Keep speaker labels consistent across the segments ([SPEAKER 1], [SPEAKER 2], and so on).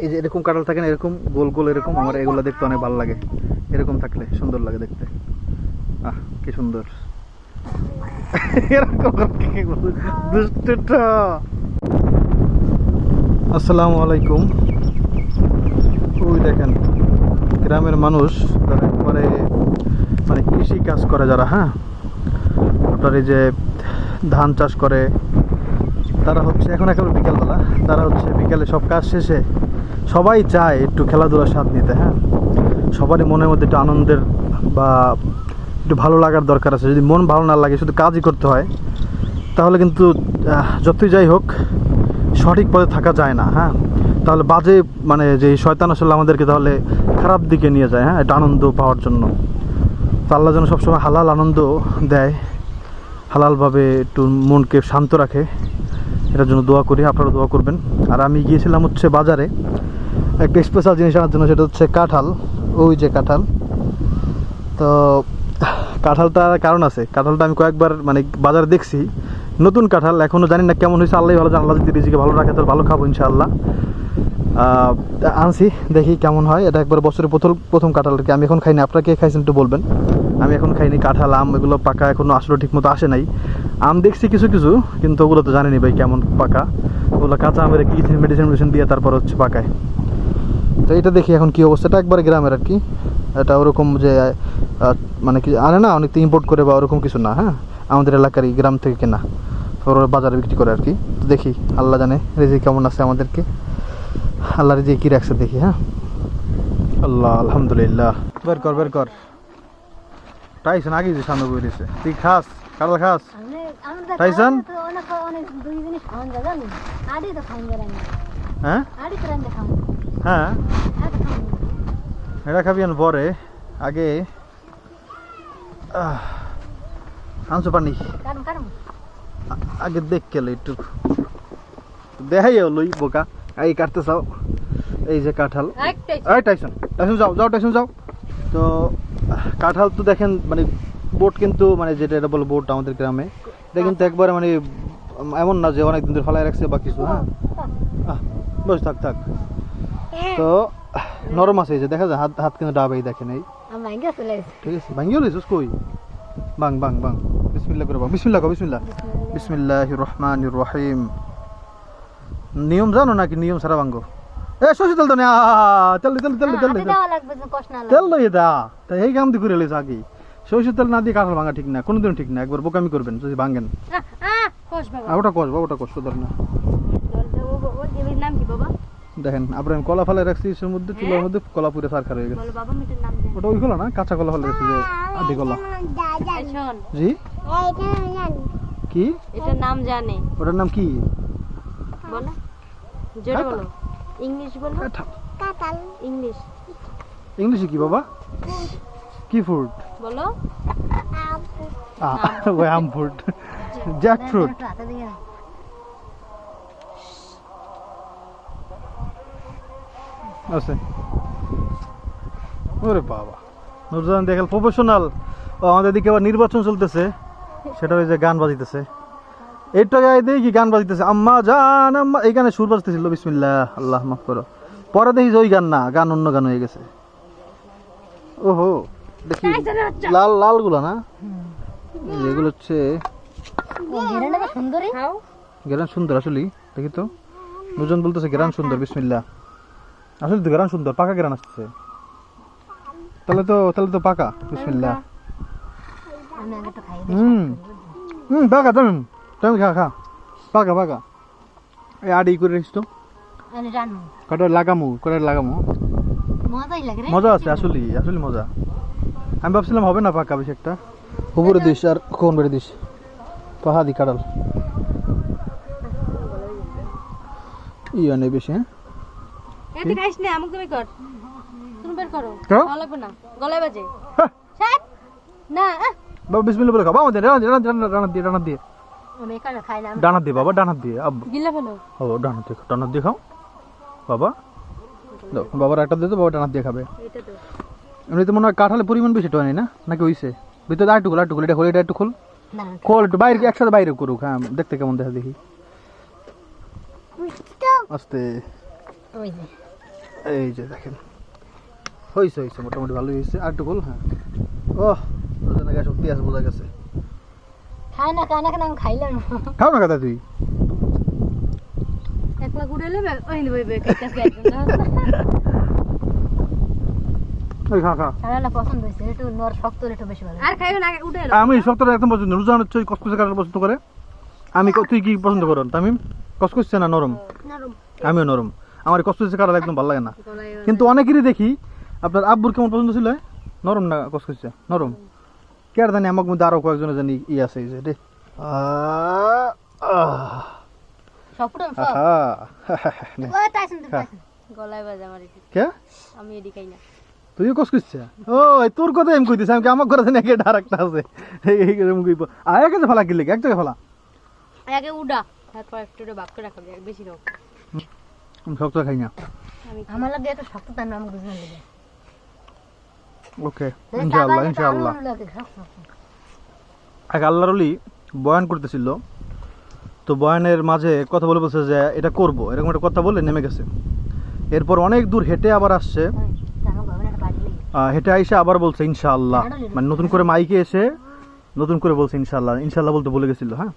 [SPEAKER 1] এই যে এরকম কাঁঠাল থাকে না, এরকম গোল গোল এরকম, আমার এগুলো দেখতে অনেক ভালো লাগে। এরকম থাকলে সুন্দর লাগে দেখতে। আহ, কি সুন্দর। এরকম। আসসালামু আলাইকুম। ওই দেখেন, গ্রামের মানুষ যারা একবারে মানে কৃষি কাজ করে যারা হ্যাঁ? আপনার এই যে ধান চাষ করে তারা হচ্ছে এখন একেবারে বিকেলবেলা। তারা হচ্ছে বিকেলে সব কাজ শেষে সবাই চায় একটু খেলাধুলার স্বাদ নিতে হ্যাঁ? সবারই মনের মধ্যে একটু আনন্দের বা একটু ভালো লাগার দরকার আছে। যদি মন ভালো না লাগে, শুধু কাজই করতে হয়, তাহলে কিন্তু যতই যাই হোক, সঠিক পথে থাকা যায় না হ্যাঁ? তাহলে বাজে মানে যে শয়তান আসলে আমাদেরকে তাহলে খারাপ দিকে নিয়ে যায় হ্যাঁ? এটা আনন্দ পাওয়ার জন্য। তো আল্লাহ যেন সবসময় হালাল আনন্দ দেয়, হালালভাবে একটু মনকে শান্ত রাখে। এটার জন্য দোয়া করি আপনারা দোয়া করবেন। আর আমি গিয়েছিলাম হচ্ছে বাজারে। একটা স্পেশাল জিনিস আনার জন্য, সেটা হচ্ছে কাঁঠাল। ওই যে কাঁঠাল। তো কাঁঠালটার কারণ আছে। কাঁঠালটা আমি কয়েকবার মানে বাজারে দেখছি। নতুন কাঁঠাল এখনও জানি না কেমন হয়েছে। আল্লাহ ভালো আল্লাহ যদি রিজিকে ভালো রাখে তো ভালো খাব ইনশাআল্লাহ। আনছি, দেখি কেমন হয়। এটা একবার বছরের প্রথম প্রথম কাঁঠাল আর কি। আমি এখন খাইনি আপনারা কে খাইছেন একটু বলবেন। আমি এখন খাইনি, কাঁঠাল, আম, এগুলো পাকা এখনও আসলে ঠিক মতো আসে নাই। আম দেখছি কিছু কিছু, কিন্তু ওগুলো তো জানিনি ভাই কেমন পাকা। ওগুলো কাঁচা আমের কি মেডিসিন মেডিসিন দিয়ে তারপর হচ্ছে পাকায়। তো এটা দেখি এখন কি অবস্থা, এটা একবারে গ্রামের আর কি। এটা ওরকম যে মানে কি আনে না, অনেক ইম্পোর্ট করে বা ওরকম কিছু না হ্যাঁ? আমাদের এলাকারই গ্রাম থেকে কেনা। ওরা বাজারে বিক্রি করে আর কি। তো দেখি, আল্লাহ জানে রেজি কেমন আছে আমাদেরকে। আল্লাহ রেজি কি রাখছে দেখি হ্যাঁ? আল্লাহ, আলহামদুলিল্লাহ। বের কর বের কর। টাইসন আগে যে সামনে বই দিছে। তুই খাস কাঁঠাল খাস। টাইসন? হ্যাঁ? হ্যাঁ। এটা খাবি পরে আগে আনছো পানি। আগে দেখ কেলে একটু। দেখাই লই বোকা। এই কাটতে চাও। এই যে কাঁঠাল। টাইসন টাইসন যাও যাও টাইসন যাও। তো কাঁঠাল তো দেখেন মানে বোট কিন্তু মানে যেটা এটা বলে বোট আমাদের গ্রামে এটা কিন্তু একবারে মানে এমন না যে অনেক দিন ধরে ফেলায় রাখছে বা কিছু হ্যাঁ? বস থাক থাক। তো নরম আছে এই যে দেখা যায় হাত হাত কিন্তু ডাবেই দেখেন এই। ঠিক আছে ভাঙ্গিও লইছিস কই? বাং বাং বাং। বিসমিল্লাহ করে বাং বিসমিল্লাহ কো বিসমিল্লাহ। বিসমিল্লাহির রহমানির রহিম। নিয়ম জানো নাকি নিয়ম সারা বাঙ্গ এ শশী তেল তো নে তেল তেল তেল তেল তেল লইয়ে দা তাই এই কাম দি করে লইছ আগে। সরষের তেল না দিয়ে কাঁঠাল ভাঙা ঠিক না কোনোদিন ঠিক না একবার বোকামি করবেন যদি ভাঙেন।
[SPEAKER 2] আহ, কষ বাবা।
[SPEAKER 1] ওটা কষবা ওটা কষ্ট ধর না। দেখেন আমি কলা ফেলে রাখছি ইসের মধ্যে চুলার মধ্যে কলা পুরে হয়ে গেছে। ওটা ওই কলা না কাঁচা কলা ফেলে রাখছি যে আধি কলা। জি? কি?
[SPEAKER 2] এটার নাম জানে।
[SPEAKER 1] ওটার নাম কি?
[SPEAKER 2] বলো। জোরে বলো। ইংলিশ বলো। ইংলিশ।
[SPEAKER 1] ইংলিশে কি বাবা? কি ফুড?
[SPEAKER 2] বলো।
[SPEAKER 1] ওই আম ফ্রুট জ্যাক ফ্রুট। আছে। ওরে বাবা। নুরজাহান দেখাল প্রফেশনাল ও আমাদের দিকে আবার নির্বাচন চলতেছে। সেটা ওই যে গান বাজিতেছে। এইটা গায়ে দেখি গান বাজিতেছে। আম্মা জান আম্মা। এই গানে সুর বাজতেছিল বিসমিল্লাহ আল্লাহ মাফ করো। পরে দেখি যে ওই গান না গান অন্য গান হয়ে গেছে। ওহো দেখি লাল লালগুলো না? এগুলো হচ্ছে গেরান সুন্দর আসলে দেখি তো। দুজন বলতেছে গেরান সুন্দর বিসমিল্লাহ। আসলে তো গেরান সুন্দর পাকা গেরান আসতেছে। তাহলে তো তাহলে তো পাকা বিসমিল্লাহ। হুম। হুম পাকা তুমি তুমি খা খা পাকা পাকা এই আডি করে রেখিস তো কটা লাগামু কটা লাগামু মজা আছে আসলে আসলে মজা আমি ভাবছিলাম হবে না পাকা বেশি একটা। উপরে দিস আর কোন বেড়ে দিস পাহা দি কাটাল ইয়া নেই বেশি হ্যাঁ?
[SPEAKER 2] খাইস না আমাকে তুমি কর। তুমি বের করো। ভালো লাগবে না। গলায় বাজে। না
[SPEAKER 1] বাবা বিসমিল্লাহ বলে বাবা দে ডানা দিয়ে ডানা দিয়ে ডানা দিয়ে। ডানা দিয়ে বাবা ডানা দিয়ে ও ডানা দিয়ে ডানা দিয়ে খাও বাবা বাবার একটা দিয়ে তো বাবা ডানা দিয়ে খাবে এমনিতে মনে হয় কাঁঠালের পরিমাণ বেশি টয় না নাকি হইছে ভিতরে আরেকটু খোল আরেকটু খোল এটা খোল এটা একটু খোল খোল একটু বাইরে একসাথে বাইরে করুক হ্যাঁ দেখতে কেমন দেখা দেখি আস্তে এই যে দেখেন। হয়েছে হয়েছে মোটামুটি ভালোই হয়েছে আর একটু গোল হ্যাঁ। ও শক্তি আছে বোঝা গেছে।
[SPEAKER 2] খাই না খাই না কেন আমি খাইলাম
[SPEAKER 1] খাও না কথা তুই।
[SPEAKER 2] একলা নেবে? ওই নেবে বে খাইতেছে
[SPEAKER 1] ওই খা খা।
[SPEAKER 2] সারাটা পছন্দ হয়েছে একটু নর শক্ত একটু বেশি ভালো। আর খাইবে না উঠে
[SPEAKER 1] আমি শক্তটা একদম পছন্দ রোজান হচ্ছে কসকসে কাটার পছন্দ করে। আমি ক- তুই কি পছন্দ করো তামিম? কসকসে না নরম?
[SPEAKER 2] নরম।
[SPEAKER 1] আমিও নরম। আমার কসকসে কাটার একদম ভালো লাগে না। কিন্তু অনেকেরই দেখি আপনার আব্বুর কেমন পছন্দ ছিল? নরম না কসকসে? নরম। কে আর জানি আমার মধ্যে আরও কয়েকজনের জানি ই আছে এই যে রে কে? ও তোর কথা এম কইতিস আমি কি আমার ঘরে ডাইরেক্ট আছে? এই এই এরকম কইব আয় কাছে ফেলা কিলে এক জায়গায় ফেলা।
[SPEAKER 2] আগে উডা। তারপর একটু একটু ভাগ করে রাখা বেশি রকম
[SPEAKER 1] আমি শক্ত খাই না।
[SPEAKER 2] আমার লাগে একটু শক্ত তার নাম বুঝতে লাগে
[SPEAKER 1] ওকে ইনশাআল্লাহ ইনশাআল্লাহ। এক আল্লাহর অলি বয়ান করতেছিল। তো বয়ানের মাঝে কথা বলে বলছে যে এটা করব। এরকম একটা কথা বলে নেমে গেছে। এরপর অনেক দূর হেঁটে আবার আসছে। হেঁটে আইসে আবার বলছে ইনশাআল্লাহ। মানে নতুন করে মাইকে এসে নতুন করে বলছে ইনশাআল্লাহ। ইনশাআল্লাহ বলতে বলে গেছিল হ্যাঁ?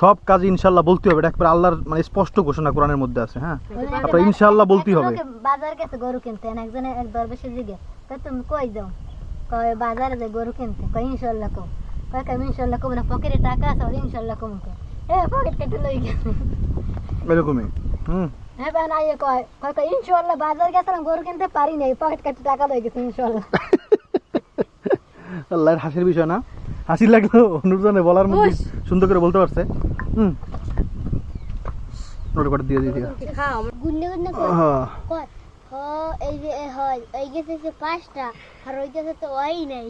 [SPEAKER 1] সব কাজে ইনশাআল্লাহ বলতে হবে। এটা একবার আল্লাহর মানে স্পষ্ট ঘোষণা কোরআনের মধ্যে আছে হ্যাঁ? আপনার ইনশাআল্লাহ বলতেই হবে।
[SPEAKER 3] বাজার গেছে গরু কিনতে একজনে এক দরবেশে জিগে। কয় তুমি কই যাও? কয় বাজারে যে গরু কিনতে? কয় ইনশাল্লাহ কম কয় কয় ইনশাল্লাহ কম না পকেটে টাকা আছে ওর ইনশাল্লাহ কম কয় এ পকেট কেটে লই গেছে
[SPEAKER 1] এরকমই? হুম।
[SPEAKER 3] হ্যাঁ বেন আইয়ে কয় কয় কয় ইনশাল্লাহ বাজার গেছিলাম গরু কিনতে পারি নাই পকেট কেটে টাকা লই গেছে ইনশাল্লাহ
[SPEAKER 1] আল্লাহর হাসির বিষয় না? হাসি লাগল নুরজানে বলার মধ্যে সুন্দর করে বলতে পারছে। হুম। নোট করে দিয়ে দিয়ে।
[SPEAKER 3] গুন্ডে গুন্ডে
[SPEAKER 1] হ্যাঁ।
[SPEAKER 3] কয় হ এই যে এ হয় এই গেছে যে পাঁচটা আর ওই গেছে তো ওই নাই।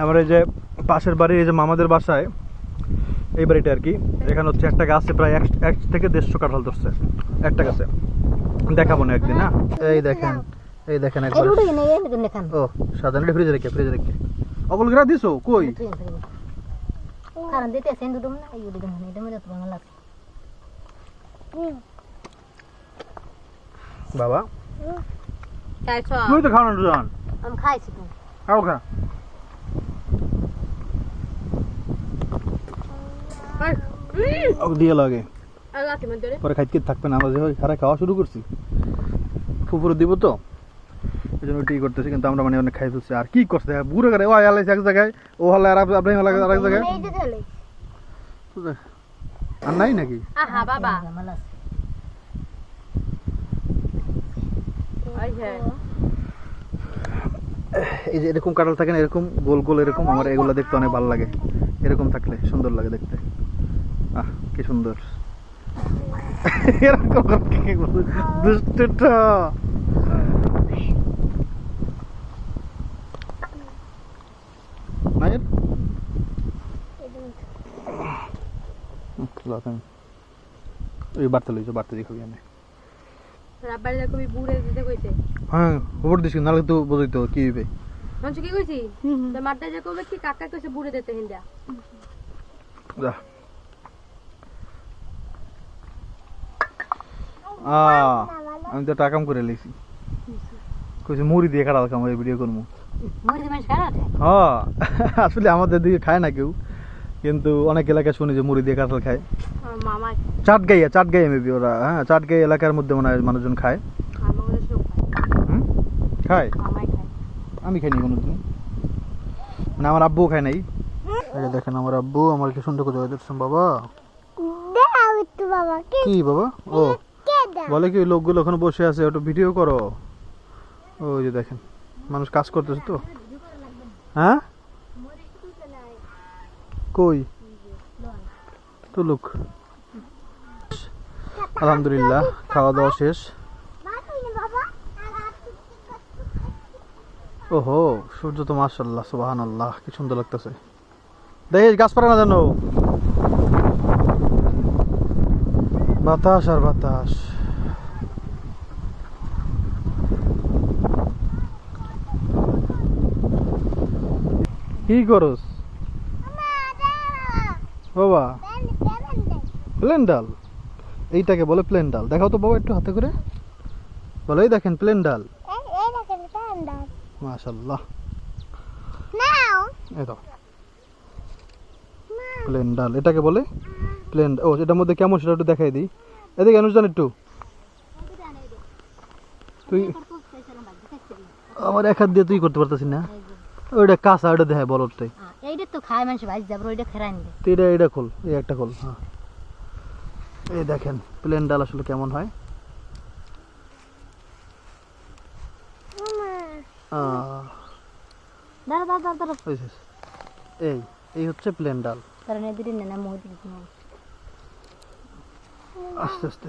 [SPEAKER 1] আমার এই যে পাশের বাড়ির এই যে মামাদের বাসায় এই বাড়িটা আর কি এখানে হচ্ছে একটা গাছে প্রায় এক থেকে দেড়শো কাঁঠাল ধরছে একটা গাছে। দেখাবো না একদিন না? এই দেখেন এই দেখেন একবার। ও সাধারণ ফ্রিজে রেখে ফ্রিজে রেখে। অকল গিরা দিছো? কই?
[SPEAKER 3] ভালো লাগে
[SPEAKER 1] বাবা
[SPEAKER 2] খাইছো
[SPEAKER 1] তুই তো খাওয়ানো জন
[SPEAKER 3] আমি খাইছি তো
[SPEAKER 1] খা ওকে দিয়ে লাগে পরে খাইতে থাকবে না আমরা খারা খাওয়া শুরু করছি ফুপুরে দিব তো এই জন্য টি করতেছি কিন্তু আমরা মানে অনেক খাই ফেলছি। আর কি করতে বুড়ো করে ও আলাইছে এক জায়গায় ও হলে আর আপনি হলে আর এক জায়গায়?
[SPEAKER 3] যে
[SPEAKER 1] আর নাই নাকি?
[SPEAKER 2] আহা বাবা।
[SPEAKER 1] এই যে এরকম কাঁঠাল থাকে না এরকম গোল গোল এরকম আমার এগুলো দেখতে অনেক ভালো লাগে। এরকম থাকলে সুন্দর লাগে দেখতে। আহ কি সুন্দর। এরকম? দুষ্টুটা। ওই লইছো খাবি আমি
[SPEAKER 2] রাব্বার কবি বুড়ে দিতে কইছে।
[SPEAKER 1] হ্যাঁ খবর দিছি তো বোঝাই কি হইবে।
[SPEAKER 2] মঞ্চ কি কইছি? তো মারতে যে কবে কি কাকা কইছে বুড়ে দিতে হিন্দা।
[SPEAKER 1] যা। আহ, আমি তো টাকাম করে লেছি কইছে মুড়ি দিয়ে কাটাল কাম ভিডিও করব
[SPEAKER 3] মুড়ি
[SPEAKER 1] হ্যাঁ আসলে আমাদের দিকে খায় না কেউ। কিন্তু অনেক এলাকায় শুনি যে মুড়ি দিয়ে কাঁঠাল খায়। চাটগাইয়া চাটগাইয়া মেবি ওরা হ্যাঁ চাটগাই এলাকার মধ্যে মনে হয় মানুষজন খায়।
[SPEAKER 2] আমাদের সব
[SPEAKER 1] হুম? খায়? আমি খাইনি কোনোদিন মানে আমার আব্বুও খায় নাই। এই দেখেন আমার আব্বু আমার কি সুন্দর করে দেখছেন বাবা?
[SPEAKER 3] কে
[SPEAKER 1] কি বাবা? ও। বলে কি ওই লোকগুলো ওখানে বসে আছে ওটা ভিডিও করো। ওই যে দেখেন মানুষ কাজ করতেছে তো। হ্যাঁ? কই? তুলুক। লোক আলহামদুলিল্লাহ খাওয়া দাওয়া শেষ। ওহো, সূর্য তো মাশাল্লাহ সুবাহান আল্লাহ কি সুন্দর লাগতেছে। দেখিস গাছপালা না জানো বাতাস আর বাতাস। কি করস? বাবা। প্লেন ডাল। এইটাকে বলে প্লেন ডাল। দেখাও তো বাবা একটু হাতে করে। বলো এই দেখেন প্লেন ডাল। মাশাল্লাহ দাও। প্লেন ডাল এটাকে বলে প্লেন ও এটার মধ্যে কেমন সেটা একটু দেখাই দিই। এদিকে অনুজান একটু। তুই আমার এক হাত দিয়ে তুই করতে পারতেছিস না। ওইটা কাঁচা ওইটা দেখায় বলটাই
[SPEAKER 3] এইটা তো খায় মানুষ ভাই যাব ওইটা খেরাই নিবে।
[SPEAKER 1] এটা এটা খোল এই একটা খোল হ্যাঁ। এই দেখেন প্লেন ডাল আসলে কেমন হয়? এই এই হচ্ছে প্লেন ডাল।
[SPEAKER 3] কারণ এদের না মুখ
[SPEAKER 1] আস্তে আস্তে।